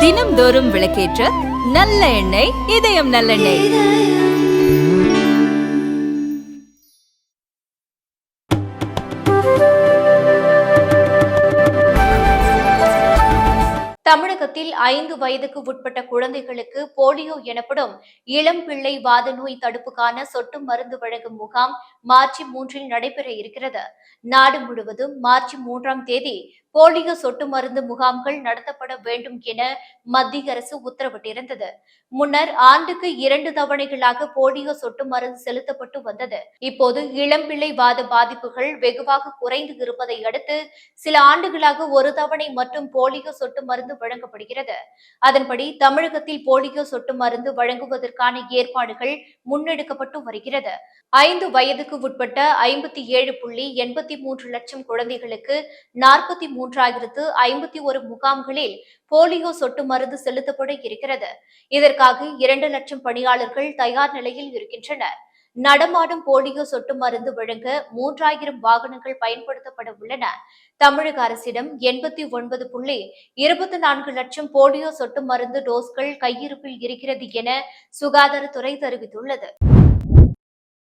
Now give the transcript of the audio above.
தினம்தோறும் விளக்கேற்ற நல்ல எண்ணெய் இதயம் நல்லெண்ணெய் தமிழகத்தில் ஐந்து வயதுக்கு உட்பட்ட குழந்தைகளுக்கு போலியோ எனப்படும் இளம் பிள்ளை வாத நோய் தடுப்புக்கான சொட்டு மருந்து வழங்கும் முகாம் மார்ச் மூன்றில் நடைபெற இருக்கிறது. நாடு முழுவதும் மார்ச் மூன்றாம் தேதி போலியோ சொட்டு மருந்து முகாம்கள் நடத்தப்பட வேண்டும் என மத்திய அரசு உத்தரவிட்டிருந்தது. முன்னர் ஆண்டுக்கு இரண்டு தவணைகளாக போலியோ சொட்டு மருந்து செலுத்தப்பட்டு வந்தது. இப்போது இளம்பிள்ளை வாத பாதிப்புகள் வெகுவாக குறைந்து இருப்பதை அடுத்து சில ஆண்டுகளாக ஒரு தவணை மட்டும் போலியோ சொட்டு மருந்து வழங்கப்படுகிறது. அதன்படி தமிழகத்தில் போலியோ சொட்டு மருந்து வழங்குவதற்கான ஏற்பாடுகள் முன்னெடுக்கப்பட்டு வருகிறது. ஐந்து வயதுக்கு உட்பட்ட ஐம்பத்தி ஏழு புள்ளி எண்பத்தி மூன்று லட்சம் குழந்தைகளுக்கு நாற்பத்தி மூன்றாயிரத்து ஐம்பத்தி ஒரு முகாம்களில் போலியோ சொட்டு மருந்து செலுத்தப்பட இருக்கிறது. இதற்காக இரண்டு லட்சம் பணியாளர்கள் தயார் நிலையில் இருக்கின்றனர். நடமாடும் போலியோ சொட்டு மருந்து வழங்க மூன்றாயிரம் வாகனங்கள் பயன்படுத்தப்பட உள்ளன. தமிழக அரசிடம் எண்பத்தி ஒன்பது புள்ளி இருபத்தி நான்கு லட்சம் போலியோ சொட்டு மருந்து டோஸ்கள் கையிருப்பில் இருக்கிறது என சுகாதாரத்துறை தெரிவித்துள்ளது.